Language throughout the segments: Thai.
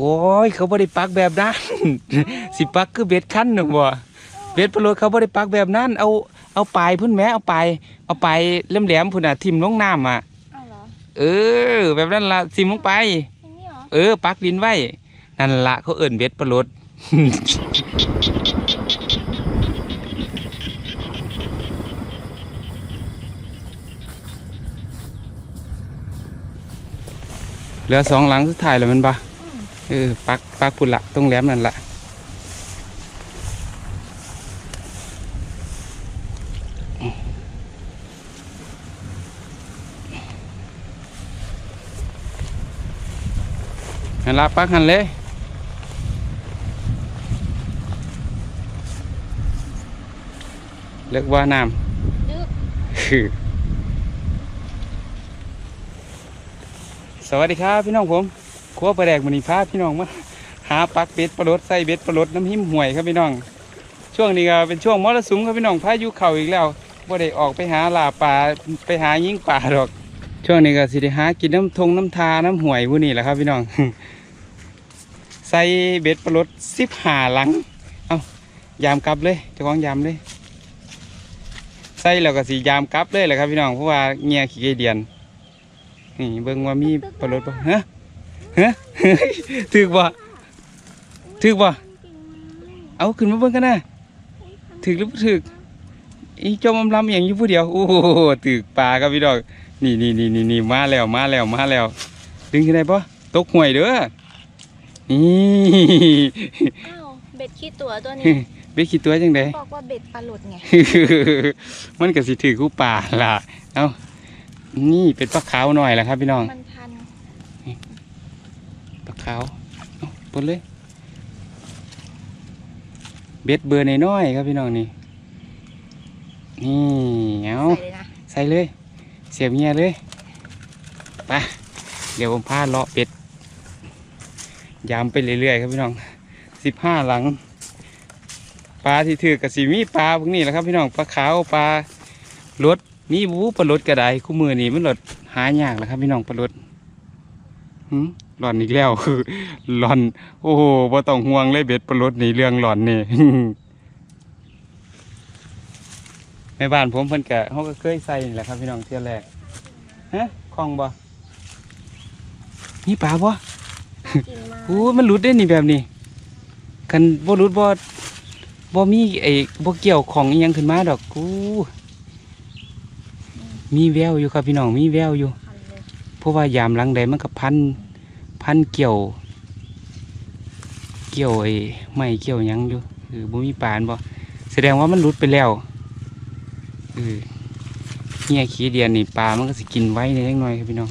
อ้ยเขาบ่ได้ปักแบบนั้น สิปักคือเบ็ดคันหนึ่งบ่เบ็ดปลาโลดเขาบ่ได้ปักแบบนั้น เอาเอาปลายพุ่นแหม้เอาปลายเอาปลายแหลมๆพุ่นน่ะทิ่มลงน้ำอะเอาเหรอเออ แบบนั้นล่ะทิ่มลงไป อย่างนี้เหรอเออปักดินไว้ นั่นละเขาเอิ่นเบ็ดปลาโลด เหลือสองหลังสุดท้ายแล้วแมันปะอืม เออปักปักพุ่นละตรงแหลมนั่นละนั่นละปักหันเลยเลิกว่าน้ำดึกคือสวัสดีครับพี่น้องผม ครัวปลาแดกมันนีพาพี่น้องมาหาปักเบ็ดปลาลดใส่เบ็ดปลาลดน้ำหิมห่วยครับพี่น้อง ช่วงนี้ก็เป็นช่วงมรสุมครับพี่น้องพายุเข่าอีกแล้วบ่ได้ออกไปหาลาปลาไปหายิงปลาดอก ช่วงนี้ก็สิได้หากินน้ำทงน้ำทาน้ำห่วยพวกนี้แหละครับพี่น้องใส่เบ็ดปลาลดสิบหาหลังเอายามกลับเลยเจ้าของยามเลยใส่แล้วก็สียามกลับเลยแหละครับพี่น้องเพราะว่าเงียขี้เกียจเดียนนี่เบิ่งว่ามีปลาลดปะฮะ ฮะถึกบ่ถึกบ่เก่งมากเอาขึ้นมาเบิ่งกันนะถึกหรือบ่ถึกอีจอมอำลำอย่างอยู่ผู้เดียวโอ้โหถึกปลาครับพี่น้องนี่นี่นี่นี่นี่มาแล้วมาแล้วมาแล้ว ดึงขึ้นได้ปะตกห่วยเด้อนี่อ้าวเบ็ดขี้ตัวตัวนี้เบ็ดขี้ตัวจังไดบอกว่าเบ็ดปลาหลุดไงมันก็สิถือคู่ป่าล่ะเอานี่เป็นปลาขาวหน่อยแหละครับพี่น้องมันพันปลาขาวเอาปนเลย เบ็ดเบอร์น้อยๆครับพี่น้องนี่ นี่เอาใส่เลยนะใส่เลยเสียบเงียเลยไปเดี๋ยวผมพาเลาะเป็ด ยามไปเรื่อยๆครับพี่น้องสิบห้าหลัง ปลาที่ถือกับสีมีปลาพวกนี้แหละครับพี่น้องปลาขาวปลารดนี่บูปลารดกระไดคู่มือนี่มันหลดหายากแหละครับพี่น้องปลารดหืม หลอนอีกแล้วหลอน โอ้โหบ่ต้องห่วงเลยเบ็ดปลารดนี่เรื่องหลอนนี่ในบ้านผมเพิ่นกะเขาก็เคยใส่นี่แหละครับพี่น้องเที่ยวแรกฮะคลองบ่นี่ปลาบ่กินมากโอ้มันหลุดได้นี่แบบนี้กันบ่หลุดบ่บ่มีไอ้บ่เกี่ยวของอีหยังขึ้นมาดอกกูมีแววอยู่ครับพี่น้องมีแววอยู่พันเลยเพราะว่ายามหลังใดมันก็พัน พันเกี่ยว เกี่ยวไอ้ไม้เกี่ยวยังอยู่เออบ่มีปานบ่แสดงว่ามันหลุดไปแล้วเออเฮียขี้เดียนนี่ปลามันก็สิกินไว้ในเล็กน้อยครับพี่น้อง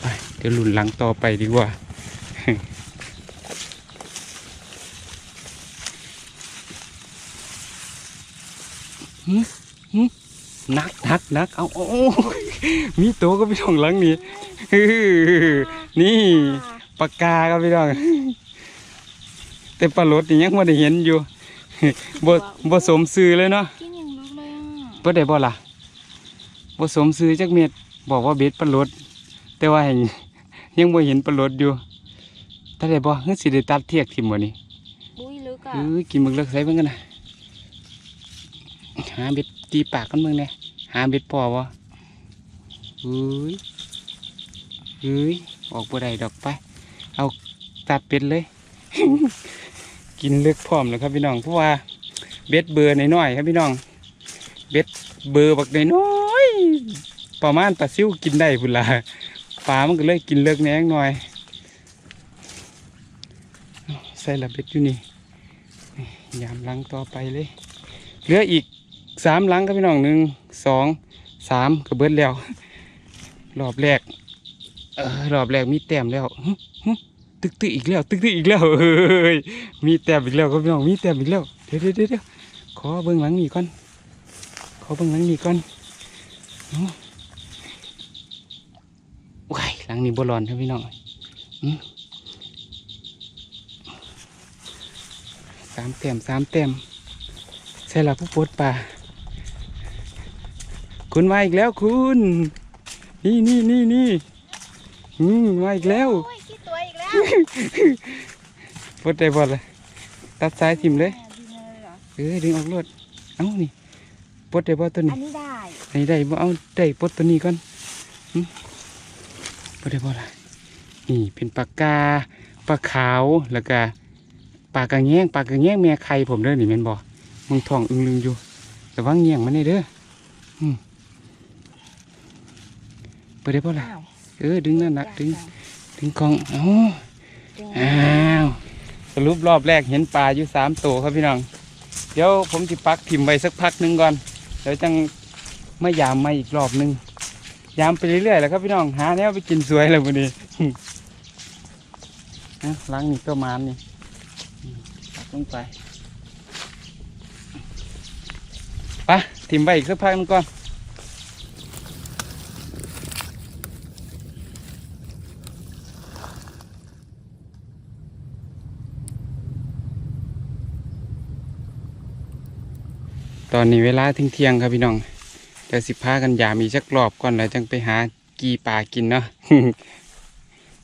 ไปเดี๋ยวลุนหลังต่อไปดีกว่าหึหึนักนักนักเอาโอ้มีตัวก็พี่น้องหลังนี่ นี่ปากกาครับพี่น้องแต่ปลาลดนี่ยังไม่ได้เห็นอยู่บ่บ่สมซื้อเลยเนาะกินอย่างลึกเลยอะบ่ได้บ่ล่ะบ่สมซื้อจักเม็ดบอกว่าเบ็ดปลาลดแต่ว่าแห่งยังบ่เห็นปลาลดอยู่ถ้าได้บ่เฮือสิได้ตัดเทียกทิ่มบ่นี่บุ้ยลึกอะเออกินมึกเลิกใส่เบิ่งกันนะหาเบ็ดตีปากกันเบิ่งแหน่หาเบ็ดพอบ่เอ้ย เอ้ยออกบ่ได้ดอกไป เอาตัดเป็ดเลย กินเลือกพร้อมเลยครับพี่น้องเพราะว่าเบ็ดเบอร์น้อยๆครับพี่น้อง เบ็ดเบอร์บักน้อยๆประมาณปลาซิวกินได้พุ่นละปลามันก็เลยกินเลือกแหนงหน่อยใส่ละเบ็ดอยู่นี่ยามลังต่อไปเลยเหลืออีกสามลังครับพี่น้องหนึ่งสองสามก็เบิดแล้ว รอบแรก เออรอบแรกมีแต้มแล้วหึหึตึกตึกอีกแล้ว ตึกตึกอีกแล้วเฮ้ยมีแต้มอีกแล้วครับพี่น้องมีแต้มอีกแล้วเดี๋ยวเดี๋ยวเดี๋ยวเขอเบิ้งหลังนี่ก่อนขอเบิ้งหลังนี่ก่อนเอาว้ายหลังนี้บร้อนครับพี่น้องสามแต้มสามแต้มใช่ละผู้ปดปลาคุณมาอีกแล้วคุณ นี่นี่นี่นี่ อืมมาอีกแล้วโอ้ยขี้ตัวอีกแล้ปลดได้บ่ล่ะตัดสายทิ่มเลยแม่ดีเลยเหรอเออดึงออกรวดเอ้านี่ปลดได้บ่ตัวอันี้นนี้ได้ไหนได้บ่เอาได้ปลดตัวนี้ก่อนหึปลดได้บ่ล่ะนี่เป็นปากกาปลาขาวแล้วก็ปลากระแงงปลากระแงงแม่ไข่ผมเด้อนี่แม่นบ่มึงท้องอึงลึงอยู่ระวังเงี้ยงมันได้เด้ออืมปลดได้บ่ล่ะอ้าว เออดึงนั่นนะดึงยากจัดึงกองเอ้าดึงอ้าวสรุปรอบแรกเห็นปลาอยู่สามตัวครับพี่น้อง เดี๋ยวผมจะปักถิ่มไว้สักพักหนึ่งก่อนเดี๋ยวจังมายามมาอีกรอบหนึ่งยามไปเรื่อยๆแหล้วครับพี่น้องหาแนวไปกินสวยเลยวันนี้นะล้างนี่ก็มานนี่อืมปักลงไปไปะถิ่มไว้อีกสักพักหนึงก่อน อนนี้เวลาทิ้งเที่ยงๆครับพี่น้องเดี๋ยวสิพากันยามอีกสักรอบก่อนแล้วจังไปหากีปลากินเนาะ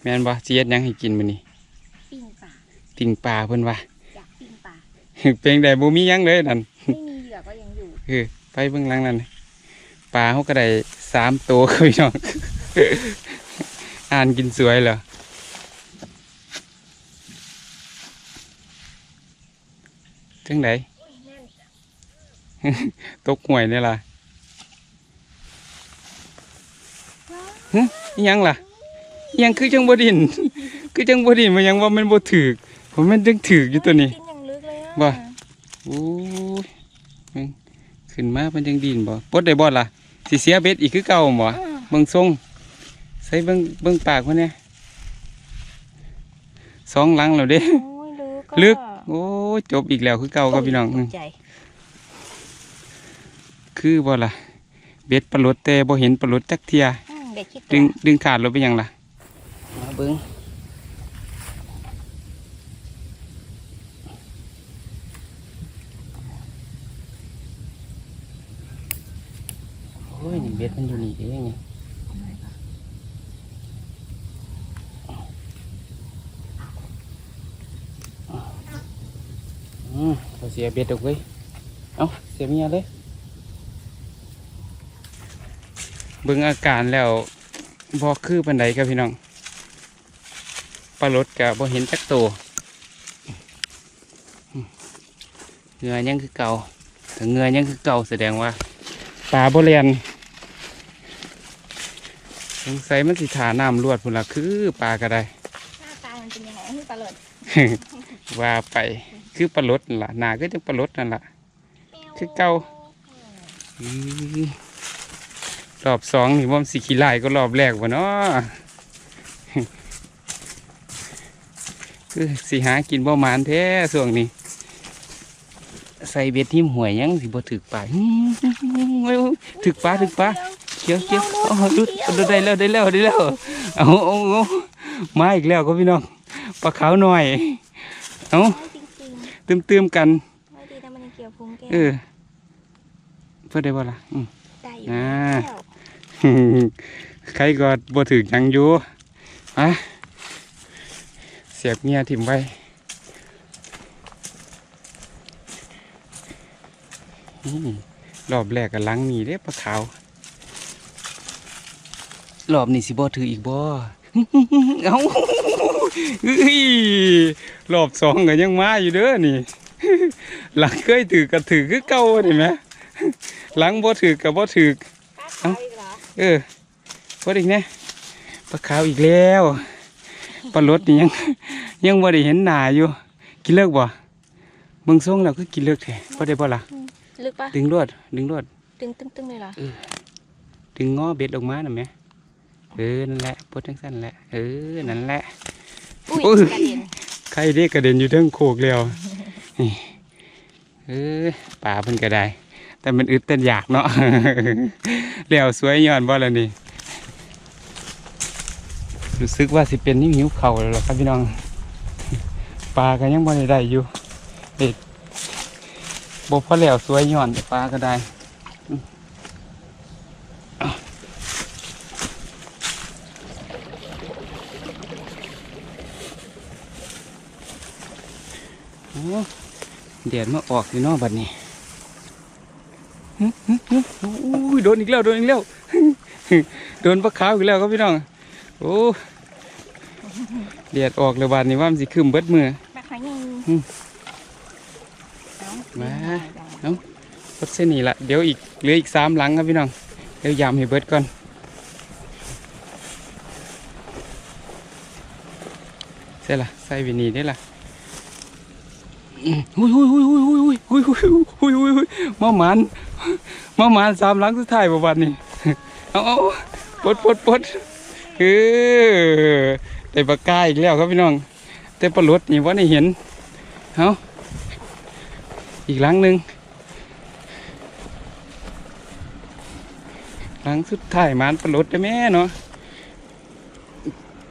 แม่นบ่เสียดหยังให้กินมื้อนี้ปิ้งปลาปิ่งปลาเพิ่นว่าอยากปิ้งปลาเพียงใดบ่มีหยังเลยนั่นไม่มีเหยื่อก็ยังอยู่เออไปเบื้องหลังนั่นปลาเขาก็ได้สามตัวครับพี่น้องอ่านกินสวยเหรอจังไหน ตกห่วยนี่ล่ะฮะอิหยังล่ะอิหยังคือจังบดิน คือจังบดินมันยังว่ามันบ่ถือกผมมันจังถือกอยู่ตัวนี้กินอย่างลึกเลยอะบ่โอ้ยมึงขึ้นมาเป็นจังดินบ่ปลดได้บ่ล่ะสิเสียเบ็ดอีกคือเก่าบ่อืมเบิ่งทรงใส่เบิ่งเบิ่งปากมันเนี่ยสองหลังแล้วเด้โอ้ยลึกอะลึก โอ้ยจบอีกแล้วคือเก่าครับพี่น้องตกใจ คือบ่ล่ะเบ็ดปลาลดแต่บ่เห็นปลาลดจักเทียอืมเด็กคิดตัดึวงดึงขาดลงไปยังล่ะมาเบิ่งโอ้ยนี่เบ็ดมันอยู่นี่เองนี่อืมเราเสียเบ็ดออกเว้ย เอาเสียเมียเลย เบิ่งอาการแล้วบ่คือปันใดครับพี่น้องปลารดกับบ่เห็นจักโตวเหงื่อยังคือเก่าแต่เหงื่อยังคือเก่าแสดงว่าปลาบ่เรียนสงสัยมันสิถาน้ำรวดพุ่นละคือปลาก็ได้หน้าตามันเป็นยังไงให้ปลาหลดว่าไปคือปลารดนั่นล่ะหนาก็จังปลารดนั่นล่ะคือเก่าอืม รอบสองนี่ว่ามันสิขี้ลายก็รอบแรกวะเนาะคือสิหากินบ่หมานแท้ส่วงนี้ ใส่เบ็ดทิ่มหวยยังสิบ่ถึกปลาอื้อถึกปลาถึกปลาเขียวเขียวโอ้ดุดดุดได้แล้วได้แล้วได้แล้วเอาเอาเอามาอีกแล้วก็พี่น้องปลาขาวหน่อยเอาจริงเติมๆกันๆไม่ดีนะมันยังเกี่ยวพุงแก้มเออเพื่อได้บ่ล่ะอืมได้อยู่อ่าแล้ว ใครก็บ่ถึกหยังอยู่อะเสียบเมียถิ่มไว้นี่รอบแรกกับลังนี่เด้ปลาขาว รอบนี้สิบ่ถืออีกบ่เอ้าเฮ้ยรอบสองก็ยังมาอยู่เด้อนี่ หลังเคยถือก็ถือคือเก่านี่แหมหลังบ่ถือก็บ่ถือปลาขาวอีก เหรอเออพอดีกเนี่ยปลาขาวอีกแล้วปลารดนี่ยังยังบ่ได้เห็นหน้าอยู่ กินเลิกบ่เบิ่งทรงแล้วคือกินเลิกแท้พอได้บ่ล่ะลึกปะดึงรวดดึงรวดตึงตึงตึงเลยเหรอดึงง้อเบ็ดออกมาน่ะแหม่เออนั่นแหละปลดจังซั่นแหละเออนั่นแหละอุ้ยอุ้ยกระเด็นใครเด็กกระเด็นอยู่เทั้งโคกแล้วนี่เออป่าเพิ่นก็ได้ แต่มันอึดแต่อยากเนาะแล้วสวยย้อนบ่ล่ะนี่รู้สึกว่าสิเป็นนิ่หิวเข่าวแล้วล่ะครับพี่น้องปลาก็ยังบ่ได้ได้อยู่เด็ดบ่พอแล้วสวยย้อนปลาก็ได้อืมเอาแดดมาออกอยู่นอกบัดนี้ อุ้ยโดนอีกแล้วโดนอีกแล้วโดนปลาขาวอีกแล้วครับพี่น้องโอ้แดดออกเลยบาดนี้ว่ามันสิคืมเบิดมือแม่ค้ายังอืมเอ้มารถเส้นนี้ละเดี๋ยวอีกเหลืออีกสามหลังครับพี่น้องเดี๋ยวยามให้เบิดก่อนเสร็จละใส่วินีได้ละอืมหุยหุยหุยหุยหุยหุยหุยหุยหุยหุยหุยมาหมาน มาหมานสามหลังสุดท้ายประวันนี้เอาเอาปดปดปดเออได้ปากกาอีกแล้วครับพี่น้อง แต่ปลาลดนี่ว่าได้เห็นเอาอีกหลังหนึ่งหลังสุดท้ายมานปลดได้แม่เนาะ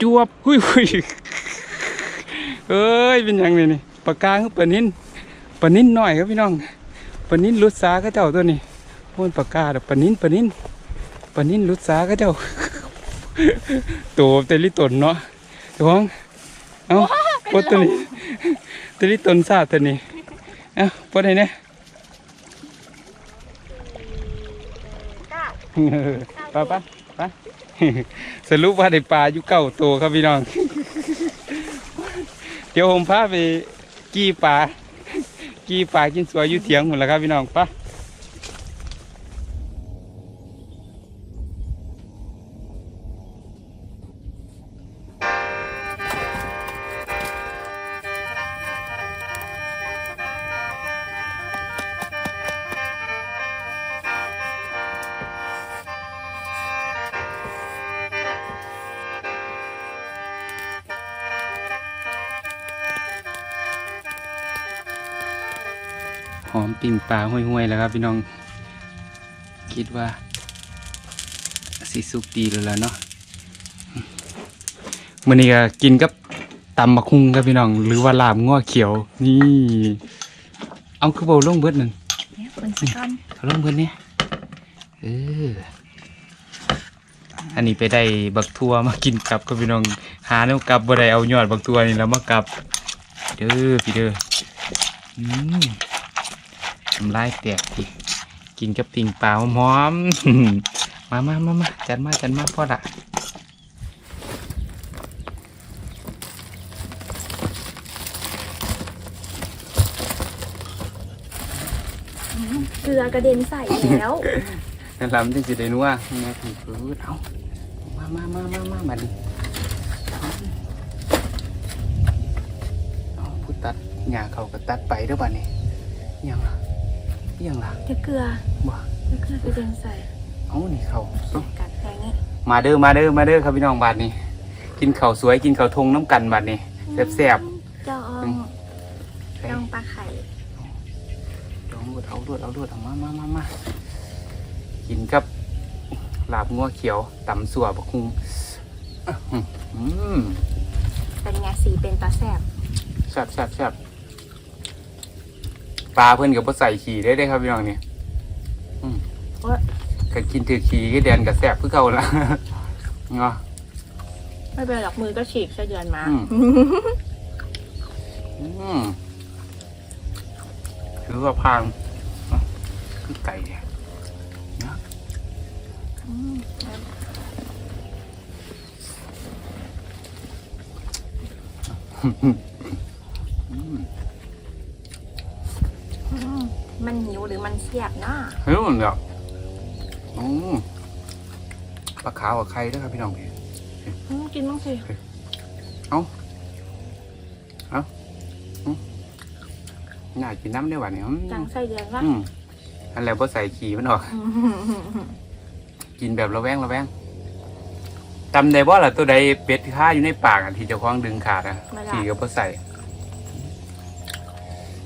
จวบหุยหุยเอ้ยเป็นยังไงนี่ปากกาคือปลานินปลานินหน่อยครับพี่น้องปลานินลุดสาก็เจ้าตัวนี้ โอ้ยปากกาดอกปลานินปลานินปลานินลุดสาก็เจ้าตัวเตลิตนเนาะท้องเอาปลดตัวนี้เตลิตนซาตัวนี้เอาปลดไหนเนี่ยเออไปไปไปสรุปว่าได้ปลาอยู่เก้าตัวครับพี่น้อง เดี๋ยวผมพาไป กี้ปลากี้ปลากินสวยอยู่เถียงหมดแล้วครับพี่น้องไปะ หอมปิ่งปลาห้วยๆแล้วครับพี่น้อง คิดว่าสีสุกดีแล้วล่ะเนาะมื้อนี้ก็กินกับตำมะคุงครับพี่น้อง หรือว่าลาบง้อเขียว นี่ เอาคือเบาลงเบิดนั่นเนี่ยคนสิก้อนเขาลงเพิ่นเนี่ยเอออันนี้ไปได้บักทัวมากินกับก็พี่น้อง หาแนวกลับบ่ได้เอายอดบักทัวนี่แล้วมากลับเด้อพี่เด้ออืม ทำลายแตกดิกินกับปิ่งปลาหอมๆมามามามาจัดมาจัดมาพ่อละเกลือกระเด็นใส่แล้วนั่นลำที่สิได้นัวมาถึงปืดเอามามามามามามาดิเอาผู้ตัดหญ้าเขาก็ตัดไปเด้อบ้านนี้อิหยังล่ะ อิหยังล่ะจะเกลือบ่จะเกลือกระเด็นใส่เอานี่เขาเอากัดอย่างนี้มาเด้อมาเด้อมาเด้อครับพี่น้องบาดนี้ กินข้าวสวยกินข้าวทงน้ำกันบาดนี้แซ่บจองๆจองปลาไข่จองรวดเอารวดเอารวดเอามามามามากินกับลาบงัวเขียวตำสัวบักคุงอื้อหืออืมเป็นไงสีเป็นปลาแซ่บแซ่บแซ่บแซ่บ ปลาเพื่อนกับพ่ใส่ขี่ได้ได้ครับพี่น้องนี่อืมก็กินถือขี่ก็เดือนกับแซ่บเพื่อเขาละเนาะไม่เป็นไรหรอกมือก็ฉีกไส้เดือนมาอืมอืมถือว่าพางเนาะคือไก่เนี่ยอืมอืมอื มมันหิวหรือมันเสียบเนาะเฮ้ยมันแบบอืมปลาขาวกับไข่ด้วยครับพี่น้องพี่อืมกินบ้างสิน่ากินน้ำได้หวานเนี่ยอืมจังไส้เดือนว่าอืมอันแล้วพอใส่ขี่มันออก กินแบบระแวงระแวงจำได้ว่าล่ะตัวใดเป็ดข้าอยู่ในปากอะที่เจ้าของดึงขาดอะขี่ก็พอใส่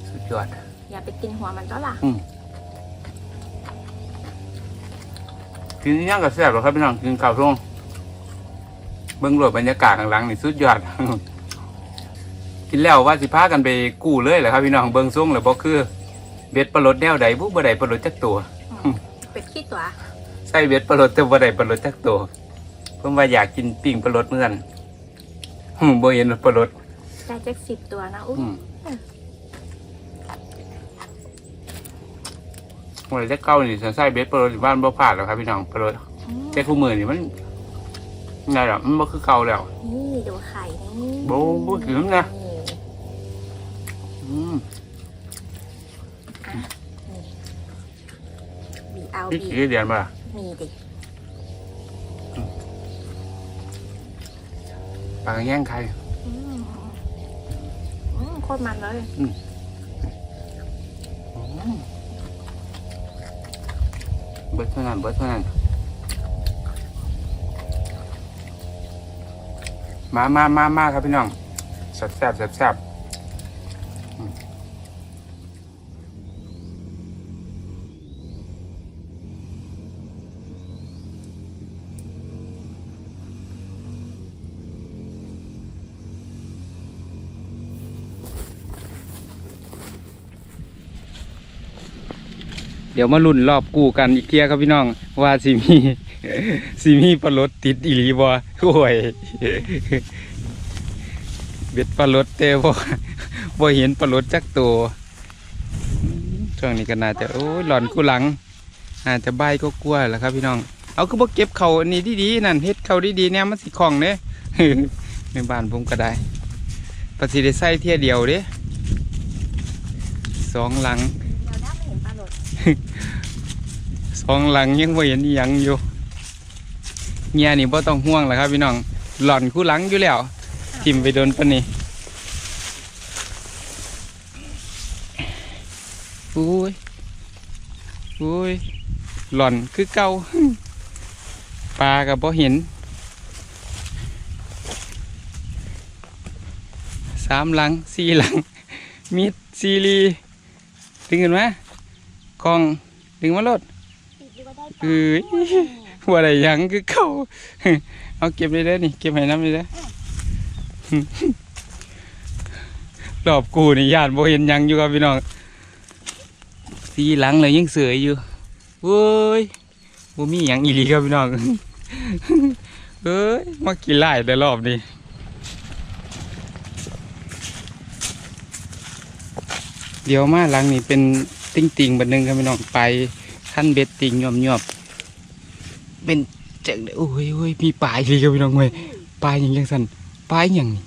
สุดยอด อย่าไปกินหัวมันก็ล่ะกินอิหยังกับแซ่บหรอครับพี่น้องกินข้าวทุ่งเบิ้งรวดบรรยากาศข้างหลังนี่สุดยอด กินแล้วว่าสิพากันไปกู้เลยแหละครับพี่น้องเบิ้งซุ้งหรือบ่คือ เบ็ดปลาลดแนวใดบุบ่ได้ปลาลดจักตัวเป็ดขี้ตัวใส่เบ็ดปลาลดแต่บ่ได้ปลาลดจักตัวเพิ่นว่าอยากกินปิ้งปลาลดเหมือนกันหึบ่เห็นปลาลดได้จักสิบตัวนะอุ้อืม หวยจะเก้านี่สันไส้เบสปลาโรดบ้านบ่พลาดหรอกครับพี่น้องปลาโรดแต่คู่มือนี่มันไงหรอมันบ่คือเก่าแล้ว นี่ดูไข่นี่โบ้บ่ถึงนะอืมบีเอาพี่บีกี่เดือนมามีดิปลาแย่งใครอืมอืมโคตรมันเลย เบิดเท่านั้นเบิดเท่านั้นมามามามาครับพี่น้องแซ่บแซ่บแซ่บ เดี๋ยวมาลุ่นรอบกู้กันอีกเทียครับพี่น้อง ว่าสิมีสิมีปลาลดติดอีหลีบ่โอ้ยเบ็ดปลาลดเต้บ่บ่เห็นปลาลดจักตัวช่วงนี้ก็น่าจะโอ้ยหลอนกูหลังน่าจะใบก็กลัวแหล้วครับพี่น้อง เอาคือบ่เก็บเขาอันนี้ดีๆนั่นเฮ็ดเขาดีๆเนี่ยมันสิคล่องเด้ในบ้านผมก็ได้ปฏิได้ใส่เที่ยเดียวเด้สองหลัง สองหลังยังบ่เห็นอิหยังอยู่เงียนี่บ่ต้องห่วงแหละครับพี่น้องหล่อนคู่หลังอยู่แล้วทิมไปโดนปะนี่อุ้ยอุ้ยหล่อนคือเก่าปลากับบ่เห็นสามหลังสี่หลังมิดซีรีดึงกันไหม กองดึงมาโลดปิดดีกว่าได้ปเอ้ลายหัวอะไรยังคือเขาเอาเก็บเลยเด้อนี่เก็บให้น้ำเลยเด้อรอบกูนี่ญาติบ่เห็นหยังอยู่ครับพี่น้องสีหลังเลยยังเสืออยู่เว้ยบ่มีหยังอีหลีครับพี่น้องเอ้ยมากินไล่แต่รอบนี้เดี๋ยวมาหลังนี่เป็น ติ่งติงๆบันหนึงครับพี่น้องไปขั้นเบ็ดติงยอมยอบๆเป็นจังไดโอ้ยโอ้ยมีปลาอีกเลยครับพี่น้องเว้ยปลาอย่างจังสันปลาอหย่างนี่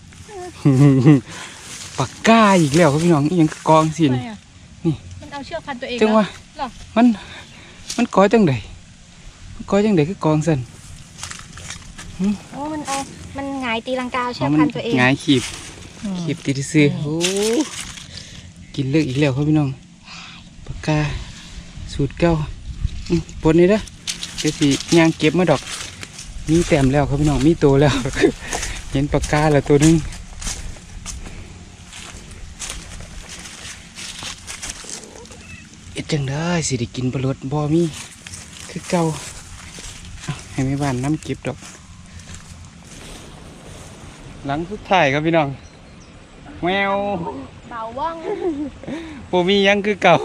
ปากกาอีกแล้วครับพี่น้องอหยังคือกองสิทำไมนี่อะนี่มันเอาเชือกพันตัวเองจังเหรอว่าหรอมันมันก้อยจังไดมันก้อยจังไดคือกองสันโอ้มันเอามันหงายตีลังกาเอาเชือ๋ออกมัพันนตัวเองหงายขีบอืมขีบติดซื้อโอ้กินเลิกอีกแล้วครับพี่น้องปา กกาสูตรเก้าอืมปนนี่เด้อเดี๋ยวสิย่างเก็บมาดอก มีแต้มแล้วครับพี่น้องมีโตแล้ว เห็นปากกาแล้วตัวหนึงเอ็ดจังได้สิได้กินปลาลดบ่มีคือเก่าเอาให้แม่บ้านน้ำเก็บดอก หลังสุดท้ายครับพี่น้องแมวเบาว่องบ่มีหยังคือเก่า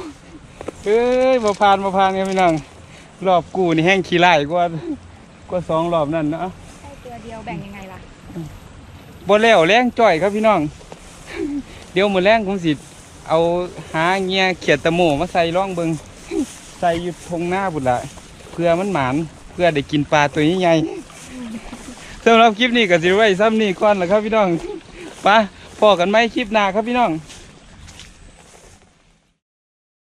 เอ้ยบ่ผ่านบ่ผ่านครับพี่น้องรอบกูนี่แห้งขี้ไล่กว่ากว่าสองรอบนั่นเนาะใช่ตัวเดียวแบ่งยังไงล่ะบ่แล้วแรงจ่อยครับพี่น้อง เดี๋ยวมื้อแรงผมสิเอาหาเงียเขียดตะโหมมาใส่ร่องเบิงใส่อยู่ทงหน้าบุดละเพื่อมันหมานเพื่อได้กินปลาตัวใหญ่ๆสำหรับคลิปนี้ก็สิไว้ซ้ำนี้ก่อนละครับพี่น้องไปพอกันไหมคลิปหน้าครับพี่น้องค